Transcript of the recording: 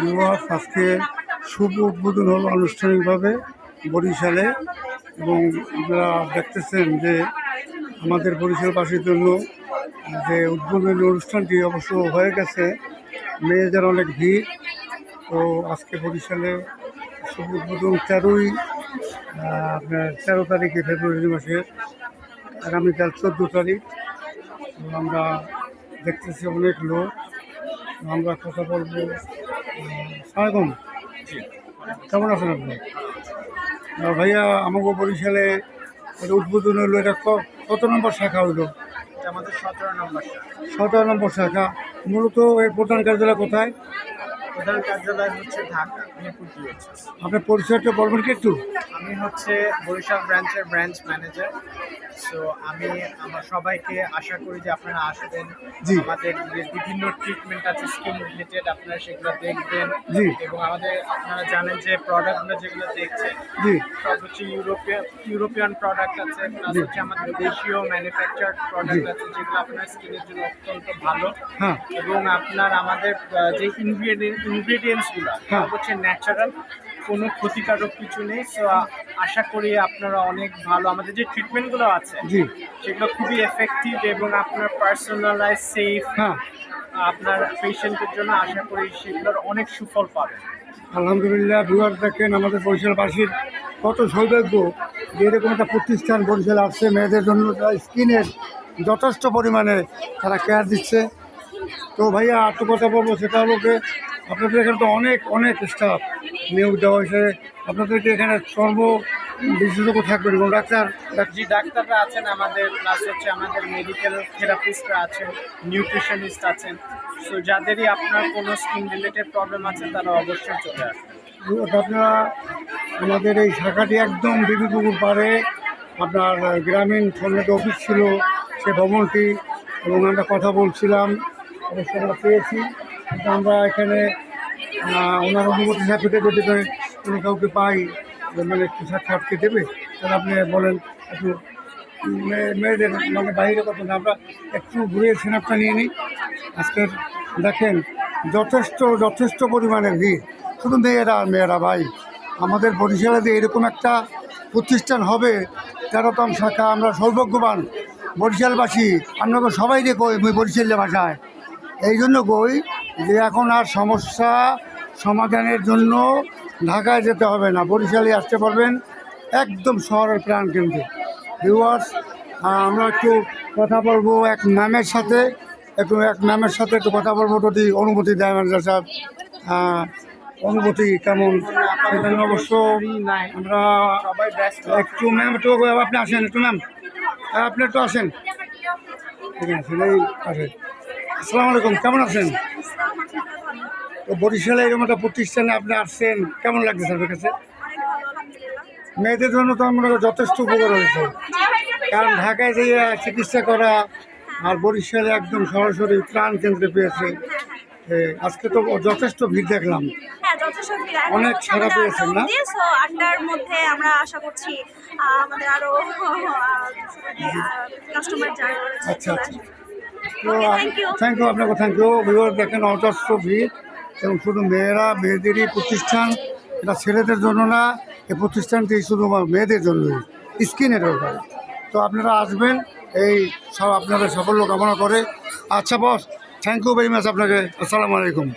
বিবাহ আজকে শুভ উদ্বোধন হলো আনুষ্ঠানিকভাবে বরিশালে এবং আপনারা দেখতেছেন যে আমাদের বরিশালবাসীর জন্য যে উদ্বোধনী অনুষ্ঠানটি অবশ্য হয়ে গেছে, মেয়েদের অনেক ভিড়। তো আজকে বরিশালে শুভ উদ্বোধন তেরোই আপনার তেরো তারিখে ফেব্রুয়ারি মাসের আগামীকাল চোদ্দ তারিখ। আমরা দেখতেছি অনেক লোক। আমরা কথা বলব। সালামালাইকুম কেমন আছেন আপনি? ভাইয়া আমাকে বরিশালে উদ্বোধন হলো এটা কত নম্বর শাখা হইল আমাদের সতেরো নম্বর সতেরো নম্বর শাখা। মূলত এই প্রধান কার্যালয় কোথায়? প্রধান কার্যালয় হচ্ছে ঢাকা মিরপুর ডিএচএস আপনার পরিচয়টা বলবেন কি একটু? আমি হচ্ছে বরিশাল ব্রাঞ্চের ব্রাঞ্চ ম্যানেজার। সো আমি আমার সবাইকে আশা করি যে আপনারা আসবেন। জি। আমাদের যে বিভিন্ন ট্রিটমেন্ট আছে স্কিন রিলেটেড আপনারা সেগুলো দেখবেন। জি। এবং আমাদের আপনারা জানেন যে প্রোডাক্টগুলো যেগুলো দেখছেন জি। সব হচ্ছে ইউরোপিয়ান ইউরোপিয়ান প্রোডাক্ট আছে প্লাস হচ্ছে আমাদের দেশীয় ম্যানুফ্যাকচার প্রোডাক্ট আছে যেগুলো আপনার স্কিনের জন্য অত্যন্ত ভালো। হ্যাঁ। এবং আপনার আমাদের যে ইনগ্রিডিয়েন্ট ইনগ্রিডিয়েন্টসগুলো হ্যাঁ। হচ্ছে ন্যাচারাল কোনো ক্ষতিকারক কিছু নেই। সো আশা করি আপনারা অনেক ভালো আমাদের যে ট্রিটমেন্টগুলো আছে জি। সেগুলো খুবই এফেক্টিভ এবং আপনার পার্সোনালাইজ সেফ হ্যাঁ। আপনার পেশেন্টের জন্য আশা করি সেগুলোর অনেক সুফল পাবেন। আলহামদুলিল্লাহ ভিউয়ার দেখেন আমাদের বরিশালবাসীর কত সৌভাগ্য যে এরকম একটা প্রতিষ্ঠান বরিশাল আসছে। মেয়েদের জন্য স্কিনের যথেষ্ট পরিমাণে তারা কেয়ার দিচ্ছে। তো ভাইয়া আর তো কথা বলব সেটা হলো যে আপনাদের এখানে তো অনেক অনেক স্টাফ নিয়োগ দেওয়া হয়েছে। আপনাদেরকে এখানে সর্ব বিশেষজ্ঞ থাকবেন এবং ডাক্তার ডাক- জি ডাক্তাররা আছেন আমাদের প্লাস হচ্ছে আমাদের মেডিকেল থেরাপিস্টরা আছেন নিউট্রিশনিস্ট আছেন। সো যাদেরই আপনার কোনো স্কিন রিলেটেড প্রবলেম আছে তারা অবশ্যই চলে আসবেন। আপনারা আমাদের এই শাখাটি একদম বিবিপুকুর পাড়ে আপনার গ্রামীণ ফোনের অফিস ছিল সে ভবনটি এবং আমরা কথা বলছিলাম। অবশ্য আমরা পেয়েছি। কিন্তু আমরা এখানে ওনার অনুমতি সাথে যদি কোনো কাউকে পাই যে মানে একটু সাক্ষাৎকে দেবে? তাহলে আপনি বলেন, একটু মেয়ে- মেয়েদের মানে বাইরে কত না, আমরা একটু ঘুরে সিনাপটা নিয়ে নিই। আজকের, দেখেন, যথেষ্ট যথেষ্ট পরিমাণে ভিড়। শুধু মেয়েরা আর মেয়েরা ভাই। আমাদের বরিশালে যে এরকম একটা প্রতিষ্ঠান হবে, তেরোতম শাখা, আমরা সৌভাগ্যবান। বরিশালবাসী, আপনাকে সবাই মুই বরিশালের ভাষায়। এই জন্য কই যে এখন আর সমস্যা সমাধানের জন্য ঢাকায় যেতে হবে না। বরিশালে আসতে পারবেন একদম শহরের প্রাণ কেন্দ্রে। ভিউয়ার্স আমরা একটু কথা বলব এক ম্যামের সাথে একটু এক ম্যামের সাথে একটু কথা বলব। যদি অনুমতি দেয় ম্যানেজার সাহেব অনুভূতি কেমন? অবশ্য আমরা একটু ম্যাম একটু আপনি আসেন একটু ম্যাম। হ্যাঁ, আপনি একটু আসেন। ঠিক আছে আসেন আসসালামু আলাইকুম কেমন আছেন? তো বরিশালে এরকম একটা প্রতিষ্ঠানে আপনি আসছেন কেমন লাগছে আপনার কাছে? মেয়েদের জন্য তো আমরা যথেষ্ট উপকার হয়েছে। কারণ ঢাকায় যে চিকিৎসা করা আর বরিশালে একদম সরাসরি ত্রাণ কেন্দ্রে পেয়েছে আজকে তো যথেষ্ট ভিড় দেখলাম। হ্যাঁ অনেক আমাদের পেয়েছেন না? আটটা অবধি, so আটটার মধ্যে আমরা আশা করছি আমাদের আরও কাস্টমার আচ্ছা, আচ্ছা। তো. থ্যাংক ইউ আপনাকে থ্যাংক ইউ বিভাগ দেখেন অজস্র ভিড় এবং শুধু মেয়েরা মেয়েদেরই প্রতিষ্ঠান। এটা ছেলেদের জন্য না এই প্রতিষ্ঠানটি শুধু মেয়েদের জন্যই স্কিনের ব্যাপারে। তো আপনারা আসবেন এই সব আপনাদের সাফল্য কামনা করে। আচ্ছা boss thank you very much আপনাকে। আসসালামু আলাইকুম।